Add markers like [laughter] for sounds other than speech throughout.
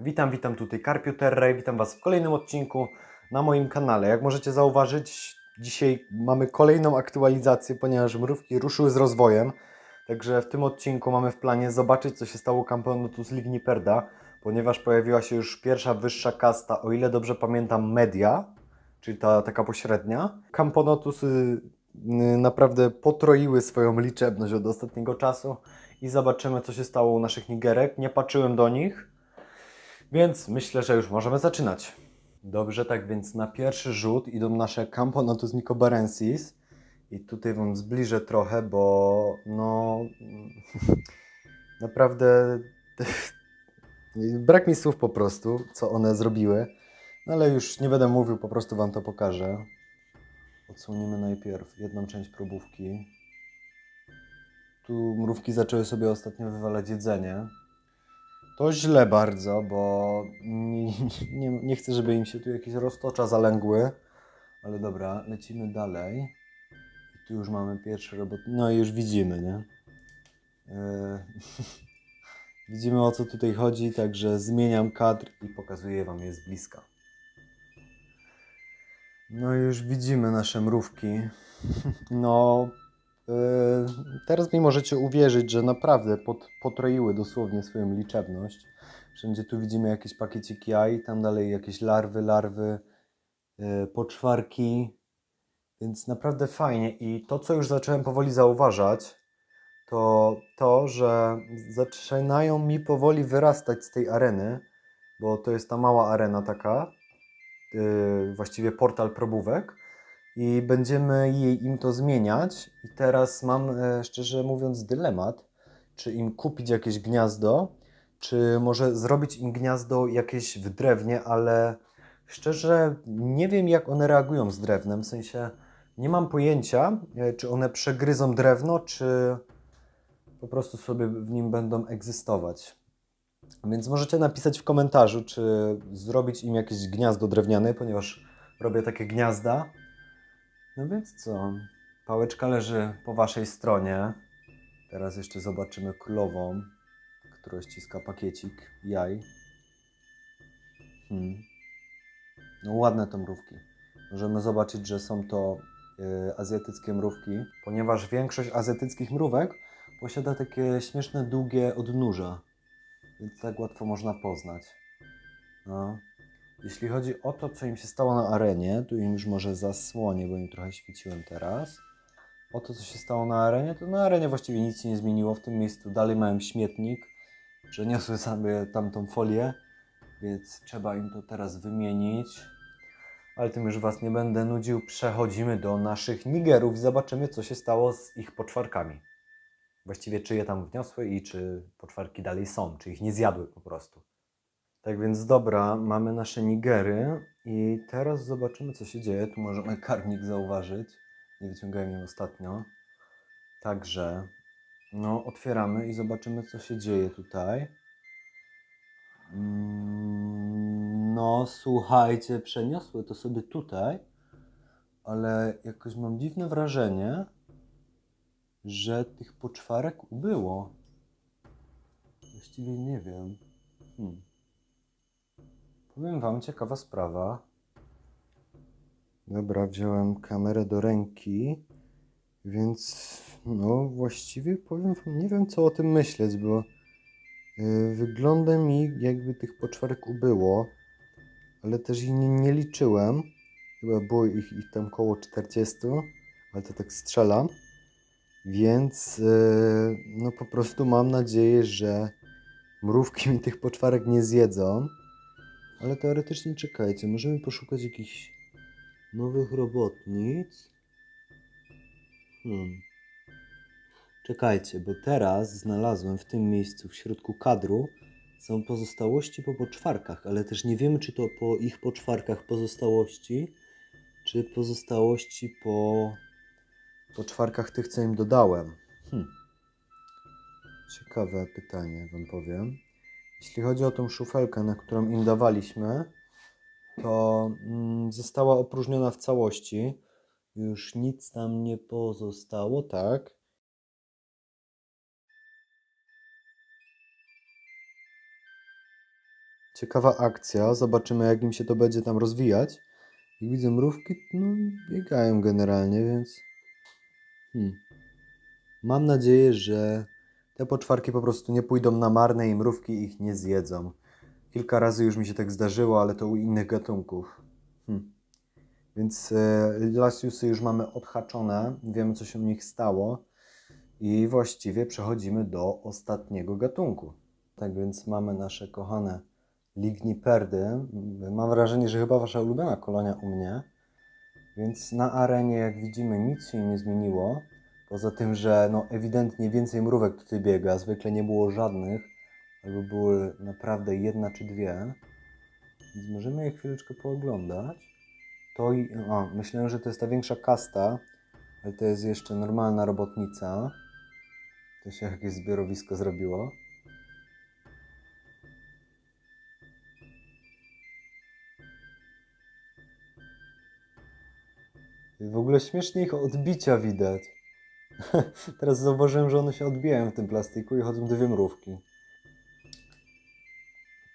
Witam, witam tutaj Carpio Terra i witam Was w kolejnym odcinku na moim kanale. Jak możecie zauważyć, dzisiaj mamy kolejną aktualizację, ponieważ mrówki ruszyły z rozwojem. Także w tym odcinku mamy w planie zobaczyć, co się stało Camponotus ligniperda, ponieważ pojawiła się już pierwsza wyższa kasta, o ile dobrze pamiętam, media, czyli ta taka pośrednia. Camponotusy y, naprawdę potroiły swoją liczebność od ostatniego czasu i zobaczymy, co się stało u naszych nigerek. Nie patrzyłem do nich, więc myślę, że już możemy zaczynać. Dobrze, tak więc na pierwszy rzut idą nasze Camponotus nicobarensis. I tutaj Wam zbliżę trochę, bo no [laughs] naprawdę [laughs] brak mi słów po prostu, co one zrobiły. No ale już nie będę mówił, po prostu Wam to pokażę. Odsłonimy najpierw jedną część probówki. Tu mrówki zaczęły sobie ostatnio wywalać jedzenie. To źle bardzo, bo nie, nie, nie chcę, żeby im się tu jakieś roztocza zalęgły. Ale dobra, lecimy dalej. Tu już mamy pierwszy robot. No i już widzimy, nie? Yy, [laughs] widzimy o co tutaj chodzi, także zmieniam kadr i pokazuję Wam je z bliska. No i już widzimy nasze mrówki. [laughs] No, teraz mi możecie uwierzyć, że naprawdę pot, potroiły dosłownie swoją liczebność. Wszędzie tu widzimy jakieś pakieciki jaj, tam dalej jakieś larwy, larwy, yy, poczwarki. Więc naprawdę fajnie. I to, co już zacząłem powoli zauważać, to to, że zaczynają mi powoli wyrastać z tej areny, bo to jest ta mała arena taka, yy, właściwie portal probówek i będziemy jej, im to zmieniać. I teraz mam, e, szczerze mówiąc, dylemat, czy im kupić jakieś gniazdo, czy może zrobić im gniazdo jakieś w drewnie, ale szczerze nie wiem, jak one reagują z drewnem, w sensie nie mam pojęcia, e, czy one przegryzą drewno, czy po prostu sobie w nim będą egzystować. Więc możecie napisać w komentarzu, czy zrobić im jakieś gniazdo drewniane, ponieważ robię takie gniazda. No więc co? Pałeczka leży po waszej stronie. Teraz jeszcze zobaczymy królową, która ściska pakiecik jaj. Hmm. No ładne to mrówki. Możemy zobaczyć, że są to y, azjatyckie mrówki, ponieważ większość azjatyckich mrówek posiada takie śmieszne, długie odnóża. Więc tak łatwo można poznać. No. Jeśli chodzi o to, co im się stało na arenie, tu im już może zasłonię, bo im trochę świeciłem teraz. O to, co się stało na arenie, to na arenie właściwie nic się nie zmieniło. W tym miejscu dalej mają śmietnik. Przeniosły sobie tamtą folię, więc trzeba im to teraz wymienić. Ale tym już Was nie będę nudził. Przechodzimy do naszych Nigerów i zobaczymy, co się stało z ich poczwarkami. Właściwie, czy je tam wniosły i czy poczwarki dalej są, czy ich nie zjadły po prostu. Tak więc dobra, mamy nasze Nigery i teraz zobaczymy, co się dzieje. Tu możemy karmnik zauważyć. Nie wyciągałem ją ostatnio. Także, no, otwieramy i zobaczymy, co się dzieje tutaj. Mm, No, słuchajcie, przeniosły to sobie tutaj, ale jakoś mam dziwne wrażenie, że tych poczwarek ubyło. Właściwie nie wiem. Hmm. Powiem Wam, ciekawa sprawa. Dobra, wziąłem kamerę do ręki, więc no właściwie powiem Wam, nie wiem co o tym myśleć, bo yy, wygląda mi jakby tych poczwarek ubyło, ale też ich nie, nie liczyłem. Chyba było ich, ich tam koło 40, ale to tak strzelam. Więc yy, no po prostu mam nadzieję, że mrówki mi tych poczwarek nie zjedzą. Ale teoretycznie czekajcie, możemy poszukać jakichś nowych robotnic. Hmm. Czekajcie, bo teraz znalazłem w tym miejscu, w środku kadru, są pozostałości po poczwarkach, ale też nie wiemy, czy to po ich poczwarkach pozostałości, czy pozostałości po poczwarkach tych, co im dodałem. Hmm. Ciekawe pytanie, Wam powiem. Jeśli chodzi o tą szufelkę, na którą im dawaliśmy, to mm, została opróżniona w całości. Już nic tam nie pozostało, tak? ciekawa akcja. Zobaczymy, jak im się to będzie tam rozwijać. Jak widzę, mrówki no, biegają generalnie, więc. Hmm. Mam nadzieję, że te poczwarki po prostu nie pójdą na marne i mrówki ich nie zjedzą. Kilka razy już mi się tak zdarzyło, ale to u innych gatunków. Hmm. Więc e, lasiusy już mamy odhaczone, wiemy co się u nich stało i właściwie przechodzimy do ostatniego gatunku. Tak więc mamy nasze kochane ligniperdy. Mam wrażenie, że chyba wasza ulubiona kolonia u mnie. Więc na arenie, jak widzimy, nic się nie zmieniło. Poza tym, że no, ewidentnie więcej mrówek tutaj biega. Zwykle nie było żadnych, albo były naprawdę jedna czy dwie. Więc możemy je chwileczkę pooglądać. To i. O, myślałem, że to jest ta większa kasta, ale to jest jeszcze normalna robotnica. To się jakieś zbiorowisko zrobiło. W ogóle śmiesznie ich odbicia widać. [laughs] Teraz zauważyłem, że one się odbijają w tym plastiku i chodzą dwie mrówki.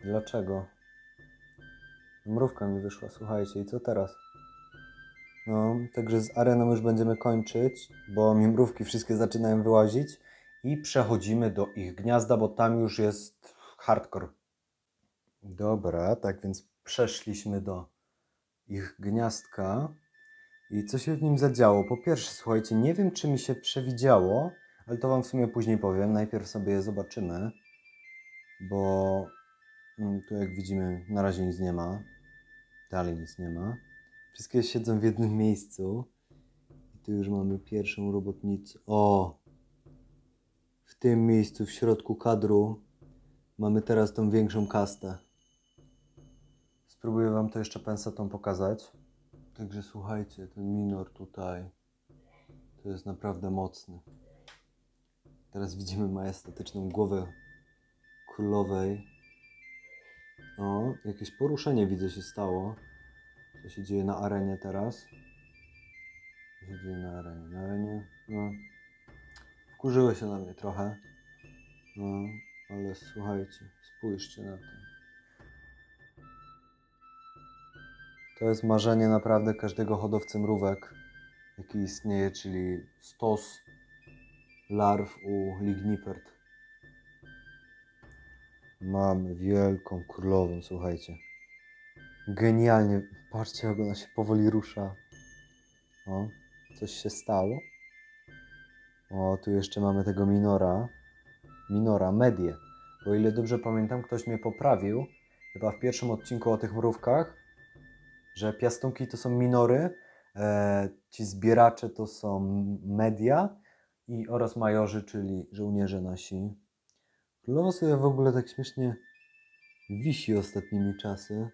Dlaczego? Mrówka mi wyszła, słuchajcie, i co teraz? No, także z areną już będziemy kończyć, bo mi mrówki wszystkie zaczynają wyłazić i przechodzimy do ich gniazda, bo tam już jest hardcore. Dobra, tak więc przeszliśmy do ich gniazdka. I co się w nim zadziało? Po pierwsze, słuchajcie, nie wiem, czy mi się przewidziało, ale to Wam w sumie później powiem. Najpierw sobie je zobaczymy, bo mm, tu jak widzimy, na razie nic nie ma. Dalej nic nie ma. Wszystkie siedzą w jednym miejscu. I tu już mamy pierwszą robotnicę. O! W tym miejscu, w środku kadru, mamy teraz tą większą kastę. Spróbuję Wam to jeszcze pensetą pokazać. Także słuchajcie, ten minor tutaj to jest naprawdę mocny. Teraz widzimy majestatyczną głowę królowej. O, jakieś poruszenie widzę się stało. Co się dzieje na arenie teraz? Co się dzieje na arenie? Na arenie? No. Wkurzyły się na mnie trochę. No, ale słuchajcie, spójrzcie na to. To jest marzenie naprawdę każdego hodowcy mrówek, jaki istnieje, czyli stos larw u lignipert. Mamy wielką królową, słuchajcie. Genialnie. Patrzcie, jak ona się powoli rusza. O, coś się stało. O, tu jeszcze mamy tego minora. Minora, medię. Bo ile dobrze pamiętam, ktoś mnie poprawił, chyba w pierwszym odcinku o tych mrówkach, że piastunki to są minory, e, ci zbieracze to są media i oraz majorzy, czyli żołnierze nasi. Królowa sobie w ogóle tak śmiesznie wisi ostatnimi czasy,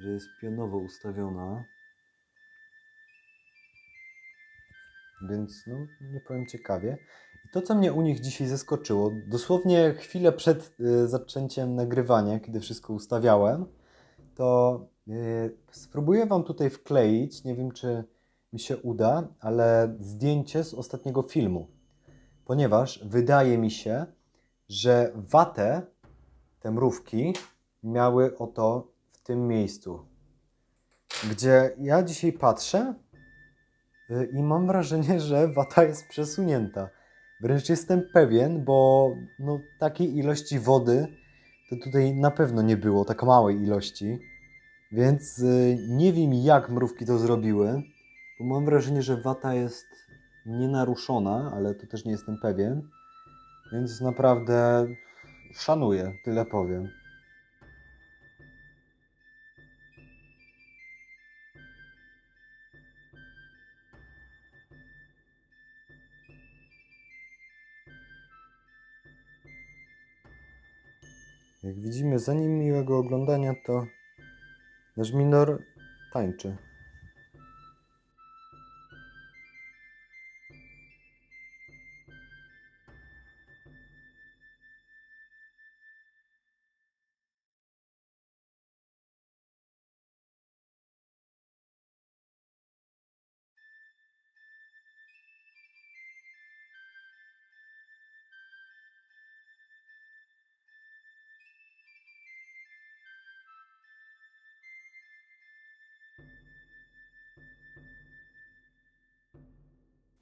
że jest pionowo ustawiona. Więc no, nie powiem ciekawie. I to, co mnie u nich dzisiaj zaskoczyło, dosłownie chwilę przed y, zaczęciem nagrywania, kiedy wszystko ustawiałem, to spróbuję Wam tutaj wkleić, nie wiem czy mi się uda, ale zdjęcie z ostatniego filmu. Ponieważ wydaje mi się, że watę, te mrówki, miały oto w tym miejscu. Gdzie ja dzisiaj patrzę y, i mam wrażenie, [laughs] że wata jest przesunięta. Wręcz jestem pewien, bo no, takiej ilości wody to tutaj na pewno nie było, tak małej ilości. Więc y, nie wiem, jak mrówki to zrobiły, bo mam wrażenie, że wata jest nienaruszona, ale to też nie jestem pewien. Więc naprawdę szanuję, tyle powiem. Jak widzimy, zanim miłego oglądania, to nasz minor tańczy.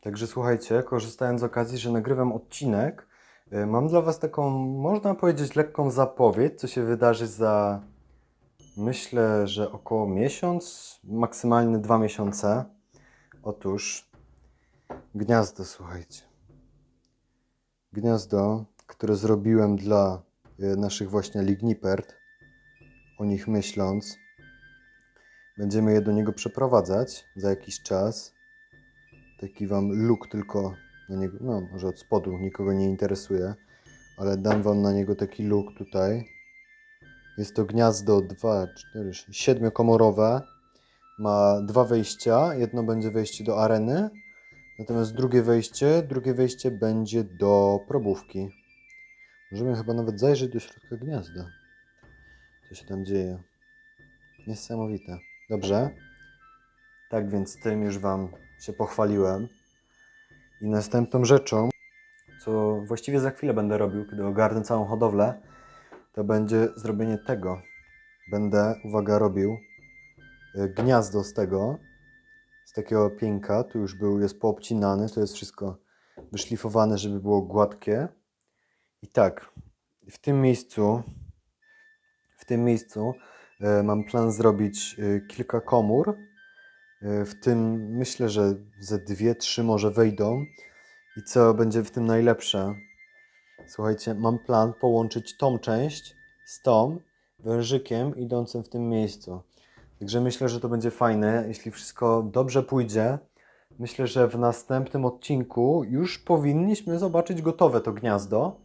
Także słuchajcie, korzystając z okazji, że nagrywam odcinek, y, mam dla Was taką, można powiedzieć, lekką zapowiedź, co się wydarzy za, myślę, że około miesiąc, maksymalnie dwa miesiące. Otóż gniazdo, słuchajcie. Gniazdo, które zrobiłem dla y, naszych właśnie lignipert, o nich myśląc. Będziemy je do niego przeprowadzać za jakiś czas. Taki wam look tylko na niego, no może od spodu nikogo nie interesuje, ale dam wam na niego taki look tutaj. Jest to gniazdo 2, 4, 6, komorowe. Ma dwa wejścia. Jedno będzie wejście do areny, natomiast drugie wejście, drugie wejście będzie do probówki. Możemy chyba nawet zajrzeć do środka gniazda. Co się tam dzieje? Niesamowite. Dobrze. Tak więc tym już Wam się pochwaliłem. I następną rzeczą, co właściwie za chwilę będę robił, kiedy ogarnę całą hodowlę, to będzie zrobienie tego. Będę, uwaga, robił y, gniazdo z tego, z takiego pięka. Tu już był, jest poobcinany, to jest wszystko wyszlifowane, żeby było gładkie. I tak, w tym miejscu, w tym miejscu e, mam plan zrobić e, kilka komór. E, W tym myślę, że ze dwie, trzy może wejdą. I co będzie w tym najlepsze? Słuchajcie, mam plan połączyć tą część z tą wężykiem idącym w tym miejscu. Także myślę, że to będzie fajne, jeśli wszystko dobrze pójdzie. Myślę, że w następnym odcinku już powinniśmy zobaczyć gotowe to gniazdo.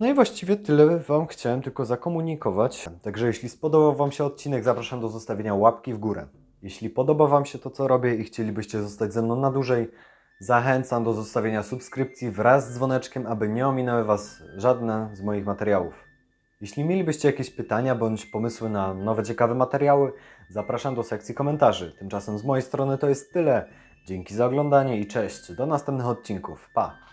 No i właściwie tyle Wam chciałem tylko zakomunikować. Także jeśli spodobał Wam się odcinek, zapraszam do zostawienia łapki w górę. Jeśli podoba Wam się to, co robię i chcielibyście zostać ze mną na dłużej, zachęcam do zostawienia subskrypcji wraz z dzwoneczkiem, aby nie ominęły Was żadne z moich materiałów. Jeśli mielibyście jakieś pytania bądź pomysły na nowe ciekawe materiały, zapraszam do sekcji komentarzy. Tymczasem z mojej strony to jest tyle. Dzięki za oglądanie i cześć. Do następnych odcinków. Pa!